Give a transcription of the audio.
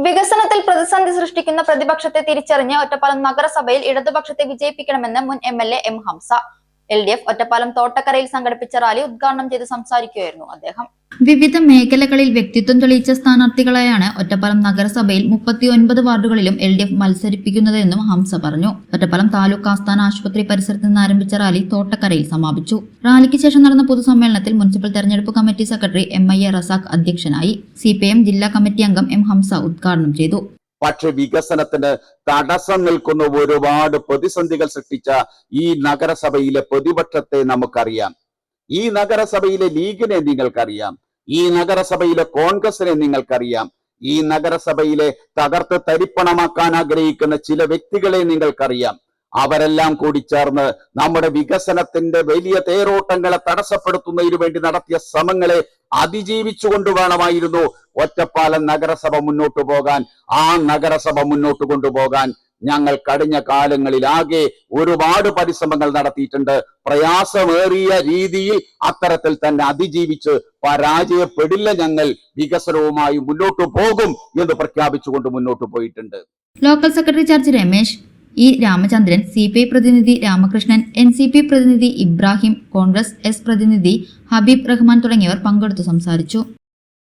വികസനത്തിൽ പ്രതിസന്ധി സൃഷ്ടിക്കുന്ന പ്രതിപക്ഷത്തെ തിരിച്ചറിഞ്ഞ് ഒറ്റപ്പാലം നഗരസഭയിൽ ഇടതുപക്ഷത്തെ വിജയിപ്പിക്കണമെന്ന് മുൻ M L A M Hamsa L D F Ottapalam തോട്ടക്കരയിൽ സംഘടിപ്പിച്ച റാലി ഉദ്ഘാടനം ചെയ്ത് സംസാരിക്കുകയായിരുന്നു അദ്ദേഹം. വിവിധ മേഖലകളിൽ വ്യക്തിത്വം തെളിയിച്ച സ്ഥാനാർത്ഥികളെയാണ് ഒറ്റപ്പാലം നഗരസഭയിൽ മുപ്പത്തി ഒൻപത് വാർഡുകളിലും എൽ ഡി എഫ് മത്സരിപ്പിക്കുന്നതെന്നും ഹംസ പറഞ്ഞു. ഒറ്റപ്പാലം താലൂക്ക് ആസ്ഥാന ആശുപത്രി പരിസരത്ത് നിന്ന് ആരംഭിച്ച റാലി തോട്ടക്കരയിൽ സമാപിച്ചു. റാലിക്ക് ശേഷം നടന്ന പൊതുസമ്മേളനത്തിൽ മുനിസിപ്പൽ തെരഞ്ഞെടുപ്പ് committee secretary M I A Razak അധ്യക്ഷനായി. സി ജില്ലാ കമ്മിറ്റി അംഗം എം ഹംസ ഉദ്ഘാടനം ചെയ്തു. പക്ഷെ വികസനത്തിന് തടസ്സം നിൽക്കുന്ന ഒരുപാട് പ്രതിസന്ധികൾ സൃഷ്ടിച്ച ഈ നഗരസഭയിലെ പ്രതിപക്ഷത്തെ നമുക്കറിയാം. ഈ നഗരസഭയിലെ ലീഗിനെ നിങ്ങൾക്കറിയാം. ഈ നഗരസഭയിലെ കോൺഗ്രസിനെ നിങ്ങൾക്കറിയാം. ഈ നഗരസഭയിലെ തകർത്ത് തരിപ്പണമാക്കാൻ ആഗ്രഹിക്കുന്ന ചില വ്യക്തികളെ നിങ്ങൾക്കറിയാം. അവരെല്ലാം കൂടി ചേർന്ന് നമ്മുടെ വികസനത്തിന്റെ വലിയ തേരോട്ടങ്ങളെ തടസ്സപ്പെടുത്തുന്നതിനു വേണ്ടി നടത്തിയ ശ്രമങ്ങളെ അതിജീവിച്ചുകൊണ്ട് വേണമായിരുന്നു ഒറ്റപ്പാലം നഗരസഭ മുന്നോട്ട് പോകാൻ. ആ നഗരസഭ മുന്നോട്ട് കൊണ്ടുപോകാൻ ഞങ്ങൾ കഴിഞ്ഞ കാലങ്ങളിൽ ആകെ ഒരുപാട് പരിശ്രമങ്ങൾ നടത്തിയിട്ടുണ്ട്. പ്രയാസമേറിയ രീതിയിൽ അത്തരത്തിൽ തന്നെ അതിജീവിച്ച് പരാജയപ്പെടില്ല ഞങ്ങൾ. വികസനവുമായി മുന്നോട്ടു പോകും എന്ന് പ്രഖ്യാപിച്ചുകൊണ്ട് മുന്നോട്ട് പോയിട്ടുണ്ട്. Local secretary charge Ramesh E Ramachandran C P I പ്രതിനിധി രാമകൃഷ്ണൻ എൻ സി പി പ്രതിനിധി ഇബ്രാഹിം കോൺഗ്രസ് എസ് പ്രതിനിധി ഹബീബ് റഹ്മാൻ തുടങ്ങിയവർ പങ്കെടുത്തു സംസാരിച്ചു.